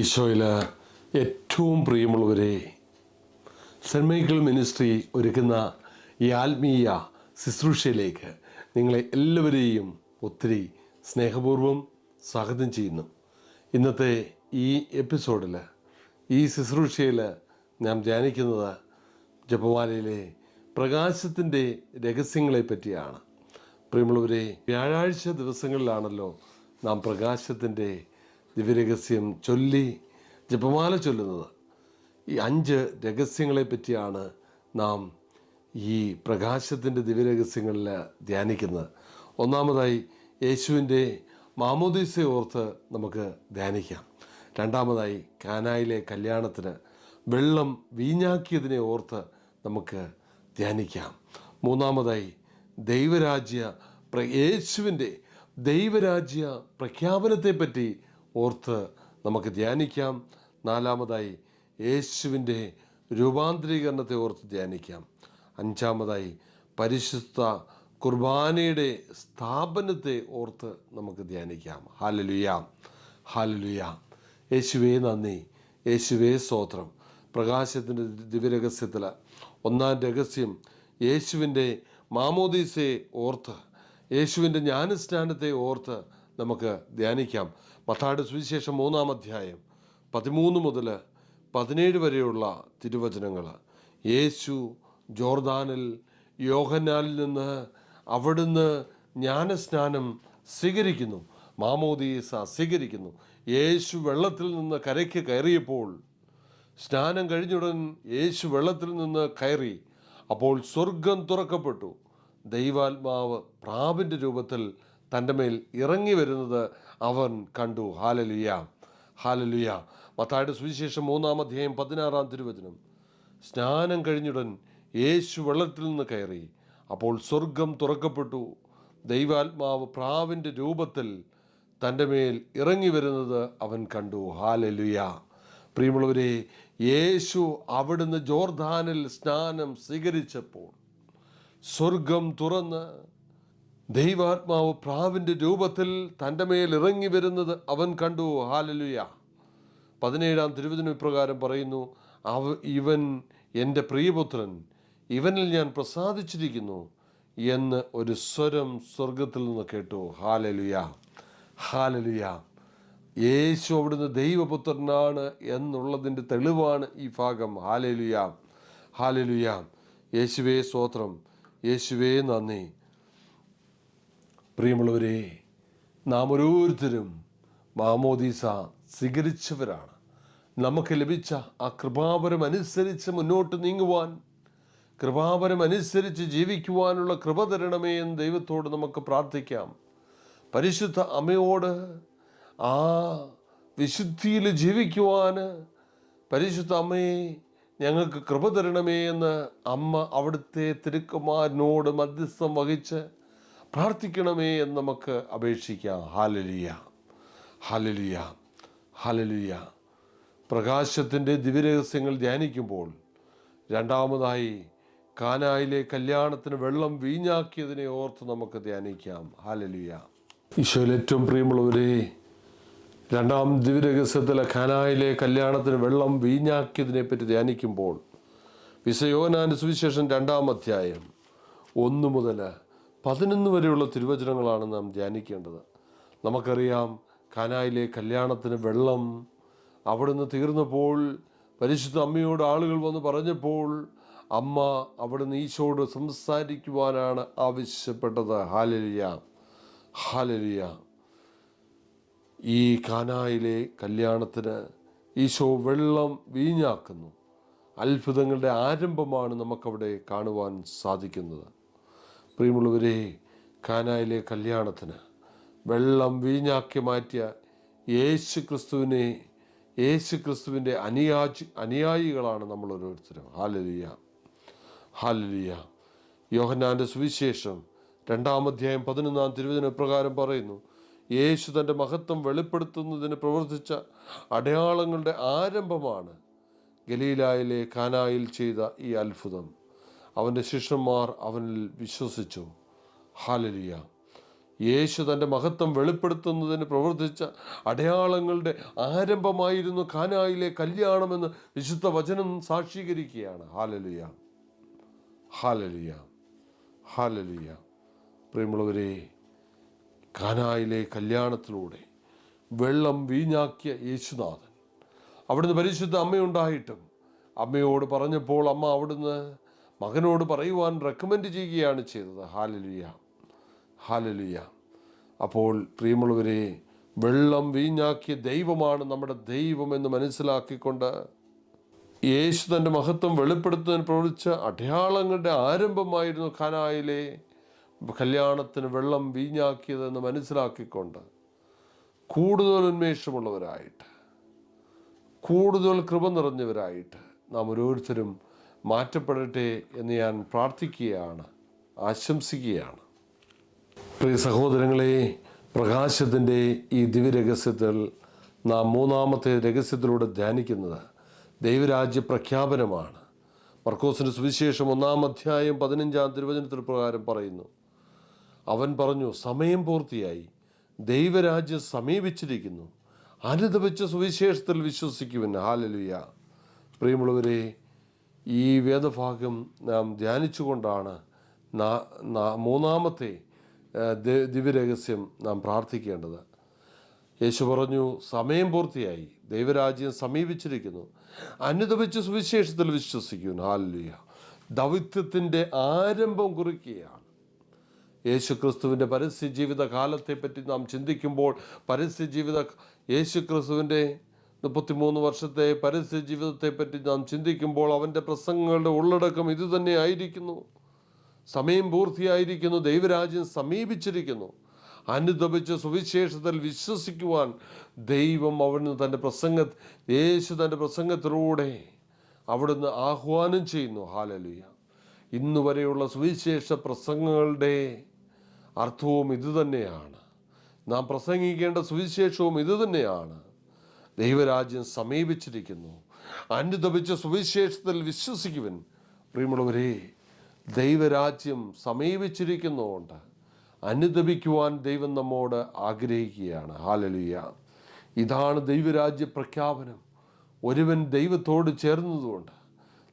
ഈശോയിൽ ഏറ്റവും പ്രിയമുള്ളവരെ സെന്റ് മൈക്കിൾ മിനിസ്ട്രി ഒരുക്കുന്ന ഈ ആത്മീയ ശുശ്രൂഷയിലേക്ക് നിങ്ങളെ എല്ലാവരെയും ഒത്തിരി സ്നേഹപൂർവം സ്വാഗതം ചെയ്യുന്നു. ഇന്നത്തെ ഈ എപ്പിസോഡിൽ ഈ ശുശ്രൂഷയിൽ ഞാൻ ധ്യാനിക്കുന്നത് ജപമാലയിലെ പ്രകാശത്തിന്റെ രഹസ്യങ്ങളെ പറ്റിയാണ്. പ്രിയമുള്ളവരെ വ്യാഴാഴ്ച ദിവസങ്ങളിലാണല്ലോ നാം പ്രകാശത്തിന്റെ ദിവ്യരഹസ്യം ചൊല്ലി ജപമാല ചൊല്ലുന്നത്. ഈ അഞ്ച് രഹസ്യങ്ങളെ പറ്റിയാണ് നാം ഈ പ്രകാശത്തിന്റെ ദിവ്യരഹസ്യങ്ങളിൽ ധ്യാനിക്കുന്നത്. ഒന്നാമതായി യേശുവിന്റെ മാമോദീസ ഓർത്ത് നമുക്ക് ധ്യാനിക്കാം. രണ്ടാമതായി കാനായിലെ കല്യാണത്തിന് വെള്ളം വീഞ്ഞാക്കിയതിനെ ഓർത്ത് നമുക്ക് ധ്യാനിക്കാം. മൂന്നാമതായി ദൈവരാജ്യ പ്ര യേശുവിന്റെ ദൈവരാജ്യ പ്രഖ്യാപനത്തെപ്പറ്റി ഓർത്ത് നമുക്ക് ധ്യാനിക്കാം. നാലാമതായി യേശുവിന്റെ രൂപാന്തരീകരണത്തെ ഓർത്ത് ധ്യാനിക്കാം. അഞ്ചാമതായി പരിശുദ്ധ കുർബാനയുടെ സ്ഥാപനത്തെ ഓർത്ത് നമുക്ക് ധ്യാനിക്കാം. ഹാലലുയാം ഹാലലുയാം യേശുവേ നന്ദി. യേശുവേ സ്തോത്രം. പ്രകാശത്തിന്റെ ദിവ്യരഹസ്യത്തിൽ ഒന്നാം രഹസ്യം യേശുവിന്റെ മാമോദീസയെ ഓർത്ത് യേശുവിന്റെ ജ്ഞാനസ്നാനത്തെ ഓർത്ത് നമുക്ക് ധ്യാനിക്കാം. മത്താട് സുവിശേഷം മൂന്നാം അധ്യായം പതിമൂന്ന് മുതൽ പതിനേഴ് വരെയുള്ള തിരുവചനങ്ങൾ. യേശു ജോർദാനിൽ യോഹനാലിൽ നിന്ന് അവിടുന്ന് ജ്ഞാനസ്നാനം സ്വീകരിക്കുന്നു. മാമോദീസ സ്വീകരിക്കുന്നു. യേശു വെള്ളത്തിൽ നിന്ന് കരയ്ക്ക് കയറിയപ്പോൾ സ്നാനം കഴിഞ്ഞുടൻ യേശു വെള്ളത്തിൽ നിന്ന് കയറി. അപ്പോൾ സ്വർഗം തുറക്കപ്പെട്ടു. ദൈവാത്മാവ് പ്രാവിന്റെ രൂപത്തിൽ തന്റെ മേൽ ഇറങ്ങി വരുന്നത് അവൻ കണ്ടു. ഹാലലുയ. ഹാലലുയ. മത്തായുടെ സുവിശേഷം മൂന്നാം അധ്യായം പതിനാറാം തിരുവചനം. സ്നാനം കഴിഞ്ഞുടൻ യേശു വെള്ളത്തിൽ നിന്ന് കയറി. അപ്പോൾ സ്വർഗം തുറക്കപ്പെട്ടു. ദൈവാത്മാവ് പ്രാവിന്റെ രൂപത്തിൽ തന്റെ മേൽ ഇറങ്ങി വരുന്നത് അവൻ കണ്ടു. ഹാലലുയ. പ്രിയമുള്ളവരെ യേശു അവിടുന്ന് ജോർദാനിൽ സ്നാനം സ്വീകരിച്ചപ്പോൾ സ്വർഗം തുറന്ന് ദൈവാത്മാവ് പ്രാവിന്റെ രൂപത്തിൽ തന്റെ മേൽ ഇറങ്ങി വരുന്നത് അവൻ കണ്ടു. ഹാലലുയ. പതിനേഴാം തിരുവചന പ്രകാരം പറയുന്നു അവ ഇവൻ എന്റെ പ്രിയപുത്രൻ ഇവനിൽ ഞാൻ പ്രസാദിച്ചിരിക്കുന്നു എന്ന് ഒരു സ്വരം സ്വർഗത്തിൽ നിന്ന് കേട്ടു. ഹാലലുയ. ഹാലലുയ. യേശു അവിടുന്ന് ദൈവപുത്രനാണ് എന്നുള്ളതിന്റെ തെളിവാണ് ഈ ഭാഗം. ഹാലലുയ. ഹാലലുയ. യേശുവേ സ്തോത്രം. യേശുവേ നന്ദി. പ്രിയമുള്ളവരെ നാം ഓരോരുത്തരും മാമോദീസ സ്വീകരിച്ചവരാണ്. നമുക്ക് ലഭിച്ച ആ കൃപാപരം അനുസരിച്ച് മുന്നോട്ട് നീങ്ങുവാൻ കൃപാപരം അനുസരിച്ച് ജീവിക്കുവാനുള്ള കൃപ തരണമേ എന്ന് ദൈവത്തോട് നമുക്ക് പ്രാർത്ഥിക്കാം. പരിശുദ്ധ അമ്മയോട് ആ വിശുദ്ധിയിൽ ജീവിക്കുവാൻ പരിശുദ്ധ അമ്മയെ ഞങ്ങൾക്ക് കൃപ തരണമേ എന്ന് അമ്മ അവിടുത്തെ തിരുക്കുമാരനോട് മധ്യസ്ഥം വഹിച്ച് പ്രാർത്ഥിക്കണമേ എന്ന് നമുക്ക് അപേക്ഷിക്കാം. ഹാലലിയ ഹാലലിയ ഹാലലിയ പ്രകാശത്തിന്റെ ദിവ്യരഹസ്യങ്ങൾ ധ്യാനിക്കുമ്പോൾ രണ്ടാമതായി കാനായിലെ കല്യാണത്തിന് വെള്ളം വീഞ്ഞാക്കിയതിനെ ഓർത്ത് നമുക്ക് ധ്യാനിക്കാം. ഹാലലിയ ഈശോയിൽ ഏറ്റവും പ്രിയമുള്ളവരെ രണ്ടാം ദിവ്യരഹസ്യത്തിലെ കാനായിലെ കല്യാണത്തിന് വെള്ളം വീഞ്ഞാക്കിയതിനെ പറ്റി ധ്യാനിക്കുമ്പോൾ വിസയോനാന്റെ സുവിശേഷം രണ്ടാം അധ്യായം ഒന്ന് മുതൽ പതിനൊന്ന് വരെയുള്ള തിരുവചനങ്ങളാണ് നാം ധ്യാനിക്കേണ്ടത്. നമുക്കറിയാം കാനായിലെ കല്യാണത്തിന് വെള്ളം അവിടുന്ന് തീർന്നപ്പോൾ പരിശുദ്ധ അമ്മയോട് ആളുകൾ വന്ന് പറഞ്ഞപ്പോൾ അമ്മ അവിടുന്ന് ഈശോട് സംസാരിക്കുവാനാണ് ആവശ്യപ്പെട്ടത്. ഹാലലിയ. ഹാലലിയ. ഈ കാനായിലെ കല്യാണത്തിന് ഈശോ വെള്ളം വീഞ്ഞാക്കുന്നു. അത്ഭുതങ്ങളുടെ ആരംഭമാണ് നമുക്കവിടെ കാണുവാൻ സാധിക്കുന്നത്. പ്രിയമുള്ളവരെ കാനായിലെ കല്യാണത്തിന് വെള്ളം വീഞ്ഞാക്കി മാറ്റിയ യേശു ക്രിസ്തുവിനെ യേശു ക്രിസ്തുവിന്റെ അനുയാജി അനുയായികളാണ് നമ്മൾ ഓരോരുത്തരും ഹാലലിയ ഹാലലിയ യോഹന്നാന്റെ സുവിശേഷം രണ്ടാം അധ്യായം പതിനൊന്നാം തിരുവചന പ്രകാരം പറയുന്നു യേശു തന്റെ മഹത്വം വെളിപ്പെടുത്തുന്നതിന് പ്രവർത്തിച്ച അടയാളങ്ങളുടെ ആരംഭമാണ് ഗലീലായിലെ കാനായിൽ ചെയ്ത ഈ അത്ഭുതം. അവന്റെ ശിഷ്യന്മാർ അവനിൽ വിശ്വസിച്ചു. ഹാലലിയ. യേശു തന്റെ മഹത്വം വെളിപ്പെടുത്തുന്നതിന് പ്രവർത്തിച്ച അടയാളങ്ങളുടെ ആരംഭമായിരുന്നു കാനായിലെ കല്യാണമെന്ന് വിശുദ്ധ വചനം സാക്ഷീകരിക്കുകയാണ്. ഹാലലിയ. ഹാലലിയ. ഹാലലിയ. പ്രിയമുള്ളവരെ കാനായിലെ കല്യാണത്തിലൂടെ വെള്ളം വീഞ്ഞാക്കിയ യേശുനാഥൻ അവിടുന്ന് പരിശുദ്ധ അമ്മയുണ്ടായിട്ടും അമ്മയോട് പറഞ്ഞപ്പോൾ അമ്മ അവിടുന്ന് മകനോട് പറയുവാൻ റെക്കമെൻഡ് ചെയ്യുകയാണ് ചെയ്തത്. ഹാലലുയ ഹാലലുയ അപ്പോൾ പ്രിയമുള്ളവരെ വെള്ളം വീഞ്ഞാക്കിയ ദൈവമാണ് നമ്മുടെ ദൈവമെന്ന് മനസ്സിലാക്കിക്കൊണ്ട് യേശു തന്റെ മഹത്വം വെളിപ്പെടുത്തുന്നതിന് പ്രവർത്തിച്ച അടയാളങ്ങളുടെ ആരംഭമായിരുന്നു ഖനായിലെ കല്യാണത്തിന് വെള്ളം വീഞ്ഞാക്കിയതെന്ന് മനസ്സിലാക്കിക്കൊണ്ട് കൂടുതൽ ഉന്മേഷമുള്ളവരായിട്ട് കൂടുതൽ കൃപ നിറഞ്ഞവരായിട്ട് നാം ഓരോരുത്തരും മാറ്റപ്പെടട്ടെ എന്ന് ഞാൻ പ്രാർത്ഥിക്കുകയാണ് ആശംസിക്കുകയാണ്. പ്രിയ സഹോദരങ്ങളെ പ്രകാശത്തിന്റെ ഈ ദിവ്യരഹസ്യത്തിൽ നാം മൂന്നാമത്തെ രഹസ്യത്തിലൂടെ ധ്യാനിക്കുന്നത് ദൈവരാജ്യ പ്രഖ്യാപനമാണ്. മർക്കോസിന്റെ സുവിശേഷം ഒന്നാം അധ്യായം പതിനഞ്ചാം തിരുവചനത്തിൽ പ്രകാരം പറയുന്നു അവൻ പറഞ്ഞു സമയം പൂർത്തിയായി ദൈവരാജ്യം സമീപിച്ചിരിക്കുന്നു. അനുദപിച്ച സുവിശേഷത്തിൽ വിശ്വസിക്കുവിൻ. ഹാലലുയ. പ്രിയമുള്ളവരെ ഈ വേദഭാഗം നാം ധ്യാനിച്ചുകൊണ്ടാണ് മൂന്നാമത്തെ ദിവ്യരഹസ്യം നാം പ്രാർത്ഥിക്കേണ്ടത്. യേശു പറഞ്ഞു സമയം പൂർത്തിയായി. ദൈവരാജ്യം സമീപിച്ചിരിക്കുന്നു. അനുദപിച്ച് സുവിശേഷത്തിൽ വിശ്വസിക്കുന്നു. ഹാലലുയ ദൗത്യത്തിന്റെ ആരംഭം കുറിക്കുകയാണ്. യേശു ക്രിസ്തുവിന്റെ പരസ്യ ജീവിത കാലത്തെപ്പറ്റി നാം ചിന്തിക്കുമ്പോൾ പരസ്യ ജീവിത യേശു ക്രിസ്തുവിന്റെ മുപ്പത്തിമൂന്ന് വർഷത്തെ പരസ്യ ജീവിതത്തെപ്പറ്റി നാം ചിന്തിക്കുമ്പോൾ അവന്റെ പ്രസംഗങ്ങളുടെ ഉള്ളടക്കം ഇതുതന്നെ ആയിരിക്കുന്നു. സമയം പൂർത്തിയായിരിക്കുന്നു ദൈവരാജ്യം സമീപിച്ചിരിക്കുന്നു. അനുദപിച്ച സുവിശേഷത്തിൽ വിശ്വസിക്കുവാൻ ദൈവം അവിടുന്ന് തന്റെ പ്രസംഗ യേശു തന്റെ പ്രസംഗത്തിലൂടെ അവിടുന്ന് ആഹ്വാനം ചെയ്യുന്നു. ഹാലലുയ. ഇന്ന് വരെയുള്ള സുവിശേഷ പ്രസംഗങ്ങളുടെ അർത്ഥവും ഇതുതന്നെയാണ് നാം പ്രസംഗിക്കേണ്ട സുവിശേഷവും ഇതുതന്നെയാണ് ദൈവരാജ്യം സമീപിച്ചിരിക്കുന്നു. അനുദപിച്ച സുവിശേഷത്തിൽ വിശ്വസിക്കുവൻ. പ്രിയമുള്ളവരെ ദൈവരാജ്യം സമീപിച്ചിരിക്കുന്നതുകൊണ്ട് അനുദപിക്കുവാൻ ദൈവം നമ്മോട് ആഗ്രഹിക്കുകയാണ്. ഹാലലിയ ഇതാണ് ദൈവരാജ്യ പ്രഖ്യാപനം. ഒരുവൻ ദൈവത്തോട് ചേർന്നതുകൊണ്ട്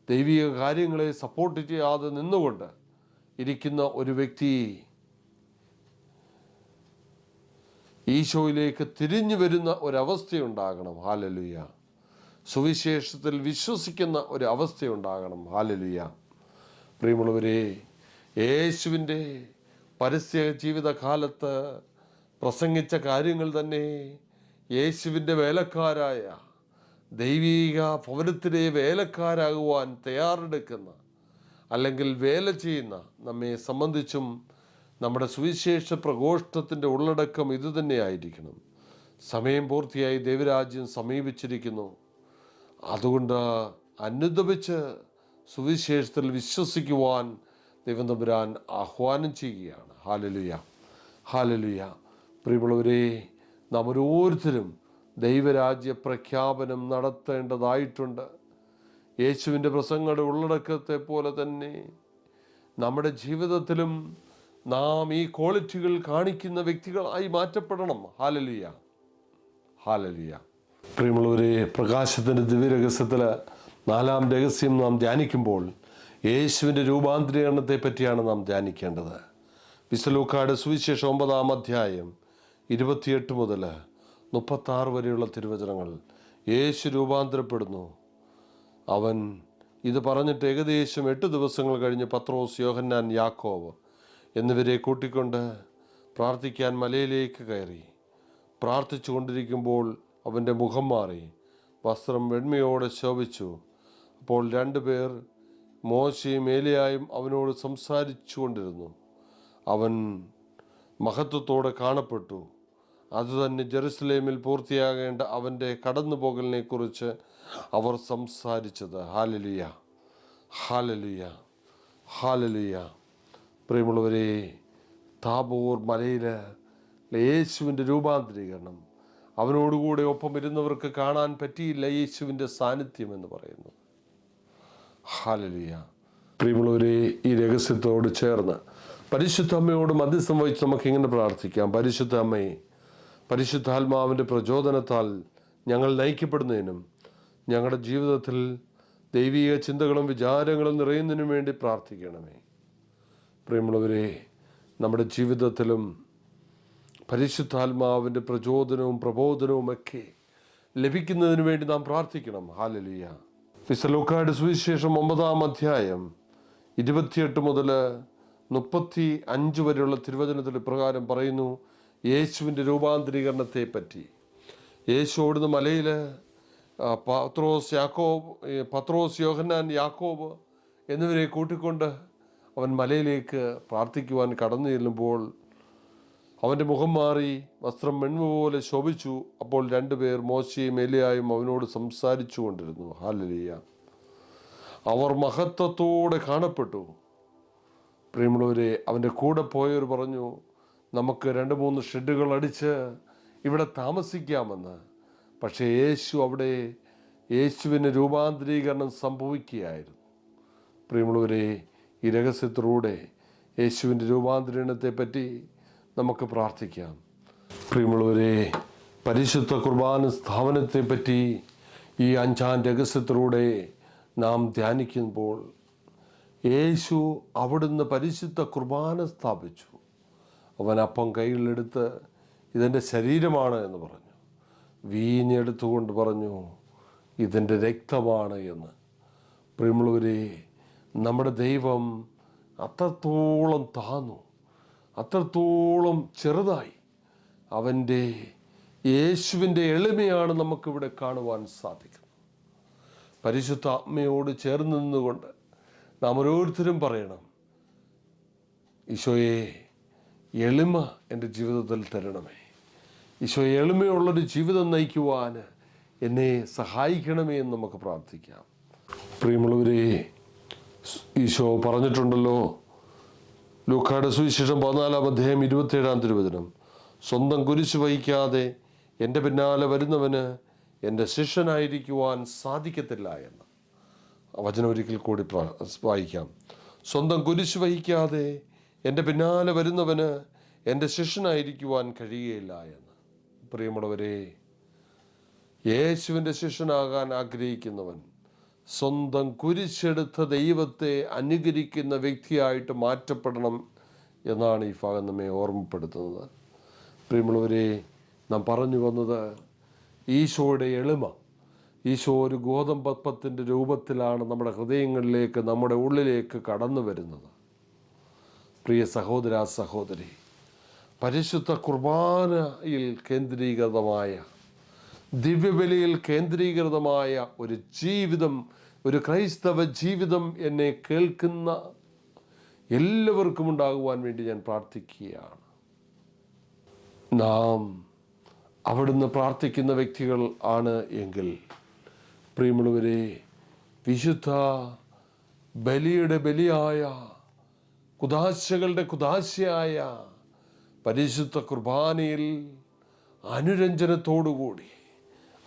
ദൈവിക കാര്യങ്ങളെ സപ്പോർട്ട് ചെയ്യാതെ നിന്നുകൊണ്ട് ഇരിക്കുന്ന ഒരു വ്യക്തി ഈശോയിലേക്ക് തിരിഞ്ഞു വരുന്ന ഒരവസ്ഥയുണ്ടാകണം. ഹാലലുയ. സുവിശേഷത്തിൽ വിശ്വസിക്കുന്ന ഒരു അവസ്ഥയുണ്ടാകണം ഹാലലുയ. പ്രിയമുള്ളവരെ യേശുവിന്റെ പരസ്യ ജീവിതകാലത്ത് പ്രസംഗിച്ച കാര്യങ്ങൾ തന്നെ യേശുവിന്റെ വേലക്കാരായ ദൈവീക ഭവനത്തിലെ വേലക്കാരാകുവാൻ തയ്യാറെടുക്കുന്ന അല്ലെങ്കിൽ വേല ചെയ്യുന്ന നമ്മെ സംബന്ധിച്ചും നമ്മുടെ സുവിശേഷ പ്രഘോഷണത്തിന്റെ ഉള്ളടക്കം ഇതുതന്നെയായിരിക്കണം സമയം പൂർത്തിയായി ദൈവരാജ്യം സമീപിച്ചിരിക്കുന്നു. അതുകൊണ്ട് അനുദപിച്ച് സുവിശേഷത്തിൽ വിശ്വസിക്കുവാൻ ദൈവം ആഹ്വാനം ചെയ്യുകയാണ്. ഹാലലുയ ഹാലലുയ പ്രിയമുള്ളവരെ നാം ഓരോരുത്തരും ദൈവരാജ്യ പ്രഖ്യാപനം നടത്തേണ്ടതായിട്ടുണ്ട്. യേശുവിന്റെ പ്രസംഗങ്ങളുടെ ഉള്ളടക്കത്തെ പോലെ തന്നെ നമ്മുടെ ജീവിതത്തിലും നാം ഈ ക്വാളിറ്റികൾ കാണിക്കുന്ന വ്യക്തികളായി മാറ്റപ്പെടണം. ഹാലലിയ. ഹാലലിയ. പ്രിയമുള്ളവരെ പ്രകാശത്തിന്റെ ദിവ്യരഹസ്യത്തിൽ നാലാം രഹസ്യം നാം ധ്യാനിക്കുമ്പോൾ യേശുവിന്റെ രൂപാന്തരീകരണത്തെ പറ്റിയാണ് നാം ധ്യാനിക്കേണ്ടത്. വിസലൂക്കാട് സുവിശേഷം ഒമ്പതാം അധ്യായം ഇരുപത്തിയെട്ട് മുതൽ മുപ്പത്താറ് വരെയുള്ള തിരുവചനങ്ങൾ യേശു രൂപാന്തരപ്പെടുന്നു. അവൻ ഇത് പറഞ്ഞിട്ട് ഏകദേശം എട്ട് ദിവസങ്ങൾ കഴിഞ്ഞ് പത്രോസ് യോഹന്നാൻ യാക്കോവ് എന്നിവരെ കൂട്ടിക്കൊണ്ട് പ്രാർത്ഥിക്കാൻ മലയിലേക്ക് കയറി. പ്രാർത്ഥിച്ചു കൊണ്ടിരിക്കുമ്പോൾ അവന്റെ മുഖം മാറി. വസ്ത്രം വെണ്മയോടെ ശോഭിച്ചു. അപ്പോൾ രണ്ടുപേർ മോശയും ഏലിയായും അവനോട് സംസാരിച്ചു കൊണ്ടിരുന്നു. അവൻ മഹത്വത്തോടെ കാണപ്പെട്ടു. അതുതന്നെ ജെറുസലേമിൽ പൂർത്തിയാകേണ്ട അവന്റെ കടന്നുപോകലിനെ കുറിച്ച് അവർ സംസാരിച്ചത്. ഹാലലിയ ഹാലലിയ ഹാലലിയ. പ്രിയമുള്ളവരെ താബോർ മലയിൽ യേശുവിന്റെ രൂപാന്തരീകരണം. അവനോടുകൂടെ ഒപ്പം ഇരുന്നവർക്ക് കാണാൻ പറ്റിയില്ല യേശുവിന്റെ സാന്നിധ്യം എന്ന് പറയുന്നു. ഹാലലിയ പ്രിയമുള്ളവരെ ഈ രഹസ്യത്തോട് ചേർന്ന് പരിശുദ്ധ അമ്മയോട് മധ്യസ്ഥം വഹിച്ച് നമുക്ക് ഇങ്ങനെ പ്രാർത്ഥിക്കാം. പരിശുദ്ധ അമ്മയെ പരിശുദ്ധാത്മാവിന്റെ പ്രചോദനത്താൽ ഞങ്ങൾ നയിക്കപ്പെടുന്നതിനും ഞങ്ങളുടെ ജീവിതത്തിൽ ദൈവീക ചിന്തകളും വിചാരങ്ങളും നിറയുന്നതിനും വേണ്ടി പ്രാർത്ഥിക്കണമേ. പ്രിയമുള്ളവരെ നമ്മുടെ ജീവിതത്തിലും പരിശുദ്ധാത്മാവിന്റെ പ്രചോദനവും പ്രബോധനവും ഒക്കെ ലഭിക്കുന്നതിന് വേണ്ടി നാം പ്രാർത്ഥിക്കണം. ഹാലലിയ ഫിസലോക്കാട് സുവിശേഷം ഒമ്പതാം അധ്യായം ഇരുപത്തിയെട്ട് മുതൽ മുപ്പത്തി അഞ്ച് വരെയുള്ള തിരുവചനത്തിൽ പ്രകാരം പറയുന്നു യേശുവിന്റെ രൂപാന്തരീകരണത്തെ പറ്റി യേശു അവിടുന്ന് മലയിൽ പത്രോസ് യാക്കോബ് പത്രോസ് യോഹന്നാൻ യാക്കോബ് എന്നിവരെ കൂട്ടിക്കൊണ്ട് അവൻ മലയിലേക്ക് പ്രാർത്ഥിക്കുവാൻ കടന്നു ചെല്ലുമ്പോൾ അവന്റെ മുഖം മാറി വസ്ത്രം വെണ്മ പോലെ ശോഭിച്ചു. അപ്പോൾ രണ്ടുപേർ മോശയും എലിയായും അവനോട് സംസാരിച്ചു കൊണ്ടിരുന്നു. ഹാലലിയ. അവർ മഹത്വത്തോടെ കാണപ്പെട്ടു. പ്രിയമുള്ളവരെ അവന്റെ കൂടെ പോയവർ പറഞ്ഞു നമുക്ക് രണ്ട് മൂന്ന് ഷെഡുകൾ അടിച്ച് ഇവിടെ താമസിക്കാമെന്ന്. പക്ഷേ യേശു അവിടെ യേശുവിന് രൂപാന്തരീകരണം സംഭവിക്കുകയായിരുന്നു. പ്രിയമുള്ളവരെ ഈ രഹസ്യത്തിലൂടെ യേശുവിന്റെ രൂപാന്തരണത്തെപ്പറ്റി പറ്റി നമുക്ക് പ്രാർത്ഥിക്കാം. പ്രിയമുള്ളവരെ പരിശുദ്ധ കുർബാന സ്ഥാപനത്തെ പറ്റി ഈ അഞ്ചാം രഹസ്യത്തിലൂടെ നാം ധ്യാനിക്കുമ്പോൾ യേശു അവിടുന്ന് പരിശുദ്ധ കുർബാന സ്ഥാപിച്ചു. അവൻ അപ്പം കയ്യിലെടുത്ത് ഇതെന്റെ ശരീരമാണ് എന്ന് പറഞ്ഞു. വീഞ്ഞെടുത്തുകൊണ്ട് പറഞ്ഞു ഇതെന്റെ രക്തമാണ് എന്ന്. പ്രിയമുള്ളവരെ നമ്മുടെ ദൈവം അത്രത്തോളം താന്നു അത്രത്തോളം ചെറുതായി. അവന്റെ യേശുവിന്റെ എളിമയാണ് നമുക്കിവിടെ കാണുവാൻ സാധിക്കുന്നത് പരിശുദ്ധ ആത്മയോട് ചേർന്ന് നിന്നുകൊണ്ട് നാം ഓരോരുത്തരും പറയണം ഈശോയെ എളിമ എന്റെ ജീവിതത്തിൽ തരണമേ. ഈശോ എളിമയുള്ളൊരു ജീവിതം നയിക്കുവാൻ എന്നെ സഹായിക്കണമേ എന്ന് നമുക്ക് പ്രാർത്ഥിക്കാം. പ്രിയമുള്ളവരെ ഈശോ പറഞ്ഞിട്ടുണ്ടല്ലോ. ലൂക്കാട് സുവിശേഷം പതിനാലാം അധ്യായം ഇരുപത്തിയേഴാം തിരുവചനം. സ്വന്തം കുരിശ് വഹിക്കാതെ എന്റെ പിന്നാലെ വരുന്നവന് എന്റെ ശിഷ്യനായിരിക്കുവാൻ സാധിക്കത്തില്ല എന്ന്. വചനം ഒരിക്കൽ കൂടി വായിക്കാം. സ്വന്തം കുരിശ് വഹിക്കാതെ എന്റെ പിന്നാലെ വരുന്നവന് എന്റെ ശിഷ്യനായിരിക്കുവാൻ കഴിയുകയില്ല എന്ന്. പ്രിയമുള്ളവരെ യേശുവിന്റെ ശിഷ്യനാകാൻ ആഗ്രഹിക്കുന്നവൻ സ്വന്തം കുരിശെടുത്ത ദൈവത്തെ അനുകരിക്കുന്ന വ്യക്തിയായിട്ട് മാറ്റപ്പെടണം എന്നാണ് ഈ ഭാഗം നമ്മെ ഓർമ്മപ്പെടുത്തുന്നത്. പ്രിയമുള്ളവരെ നാം പറഞ്ഞു വന്നത് ഈശോയുടെ എളിമ. ഈശോ ഒരു ഗോതമ്പപ്പത്തിന്റെ രൂപത്തിലാണ് നമ്മുടെ ഹൃദയങ്ങളിലേക്ക് നമ്മുടെ ഉള്ളിലേക്ക് കടന്നു വരുന്നത്. പ്രിയ സഹോദര സഹോദരി പരിശുദ്ധ കുർബാനയിൽ കേന്ദ്രീകൃതമായ ദിവ്യബലിയിൽ കേന്ദ്രീകൃതമായ ഒരു ജീവിതം ഒരു ക്രൈസ്തവ ജീവിതം എന്നെ കേൾക്കുന്ന എല്ലാവർക്കും ഉണ്ടാകുവാൻ വേണ്ടി ഞാൻ പ്രാർത്ഥിക്കുകയാണ്. നാം അവിടുന്ന് പ്രാർത്ഥിക്കുന്ന വ്യക്തികൾ ആണ് എങ്കിൽ പ്രിയമുള്ളവരെ വിശുദ്ധ ബലിയുടെ ബലിയായ കുദാശകളുടെ കുദാശയായ പരിശുദ്ധ കുർബാനയിൽ അനുരഞ്ജനത്തോടുകൂടി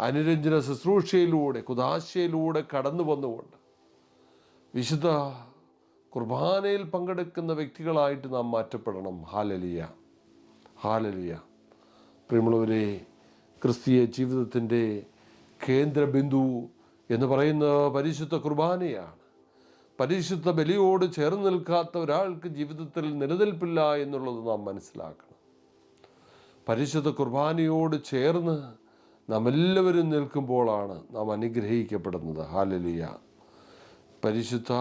അനുരഞ്ജന ശുശ്രൂഷയിലൂടെ കുദാശയിലൂടെ കടന്നു വന്നുകൊണ്ട് വിശുദ്ധ കുർബാനയിൽ പങ്കെടുക്കുന്ന വ്യക്തികളായിട്ട് നാം മാറ്റപ്പെടണം. ഹാലലിയ. ഹാലലിയ. പ്രിയമുള്ളവരെ ക്രിസ്തീയ ജീവിതത്തിന്റെ കേന്ദ്രബിന്ദു എന്ന് പറയുന്ന പരിശുദ്ധ കുർബാനയാണ്. പരിശുദ്ധ ബലിയോട് ചേർന്ന് നിൽക്കാത്ത ഒരാൾക്ക് ജീവിതത്തിൽ നിലനിൽപ്പില്ല എന്നുള്ളത് നാം മനസ്സിലാക്കണം. പരിശുദ്ധ കുർബാനയോട് ചേർന്ന് നാം എല്ലാവരും നിൽക്കുമ്പോഴാണ് നാം അനുഗ്രഹിക്കപ്പെടുന്നത്. ഹാലലിയ പരിശുദ്ധ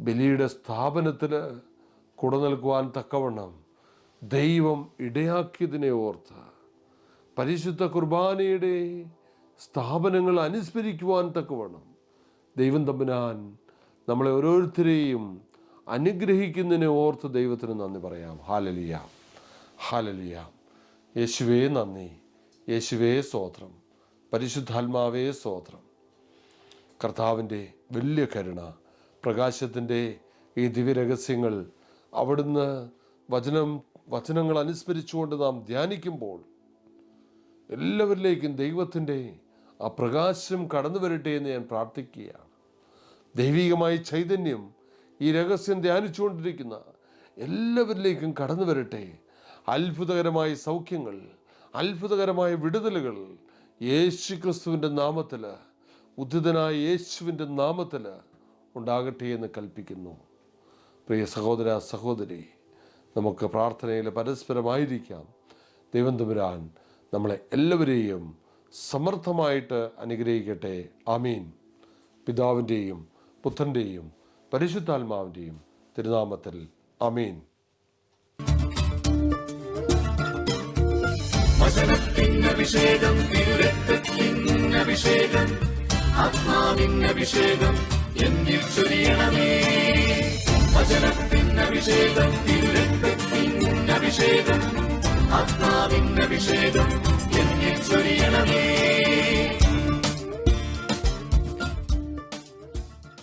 ബലിയുടെ സ്ഥാപനത്തിൽ കൂടെ നിൽക്കുവാൻ തക്കവണ്ണം ദൈവം ഇടയാക്കിയതിനെ ഓർത്ത് പരിശുദ്ധ കുർബാനയുടെ സ്ഥാപനങ്ങൾ അനുസ്മരിക്കുവാൻ തക്കവണ്ണം ദൈവം തമ്പുരാൻ നമ്മളെ ഓരോരുത്തരെയും അനുഗ്രഹിക്കുന്നതിനെ ഓർത്ത് ദൈവത്തിന് നന്ദി പറയാം. ഹാലലിയ ഹാലലിയ യേശുവേ നന്ദി. യേശുവേ സ്തോത്രം. പരിശുദ്ധാത്മാവേ സ്തോത്രം. കർത്താവിന്റെ വലിയ കരുണ പ്രകാശത്തിന്റെ ഈ ദിവ്യരഹസ്യങ്ങൾ അവിടുന്ന് വചനം വചനങ്ങൾ അനുസ്മരിച്ചുകൊണ്ട് നാം ധ്യാനിക്കുമ്പോൾ എല്ലാവരിലേക്കും ദൈവത്തിന്റെ ആ പ്രകാശം കടന്നു വരട്ടെ എന്ന് ഞാൻ പ്രാർത്ഥിക്കുകയാണ്. ദൈവികമായ ചൈതന്യം ഈ രഹസ്യം ധ്യാനിച്ചുകൊണ്ടിരിക്കുന്ന എല്ലാവരിലേക്കും കടന്നു വരട്ടെ. അത്ഭുതകരമായ സൗഖ്യങ്ങൾ അത്ഭുതകരമായ വിടുതലുകൾ യേശു ക്രിസ്തുവിന്റെ നാമത്തിൽ ഉദ്ധിതനായ യേശുവിന്റെ നാമത്തിൽ ഉണ്ടാകട്ടെ എന്ന് കൽപ്പിക്കുന്നു. പ്രിയ സഹോദര സഹോദരി നമുക്ക് പ്രാർത്ഥനയിൽ പരസ്പരമായിരിക്കാം. ദൈവം തമ്പുരാൻ നമ്മളെ എല്ലാവരെയും സമർത്ഥമായിട്ട് അനുഗ്രഹിക്കട്ടെ. ആമീൻ. പിതാവിന്റെയും പുത്രന്റെയും പരിശുദ്ധാത്മാവിന്റെയും തിരുനാമത്തിൽ ആമീൻ. വചനത്തിനഭിഷേകം തിരുരക്തത്തിനഭിഷേകം ആത്മാവിനഭിഷേകം എന്നിൽ ചൊരിയണമേ. വചനത്തിനഭിഷേകം തിരുരക്തത്തിനഭിഷേകം ആത്മാവിനഭിഷേകം എന്നിൽ ചൊരിയണമേ.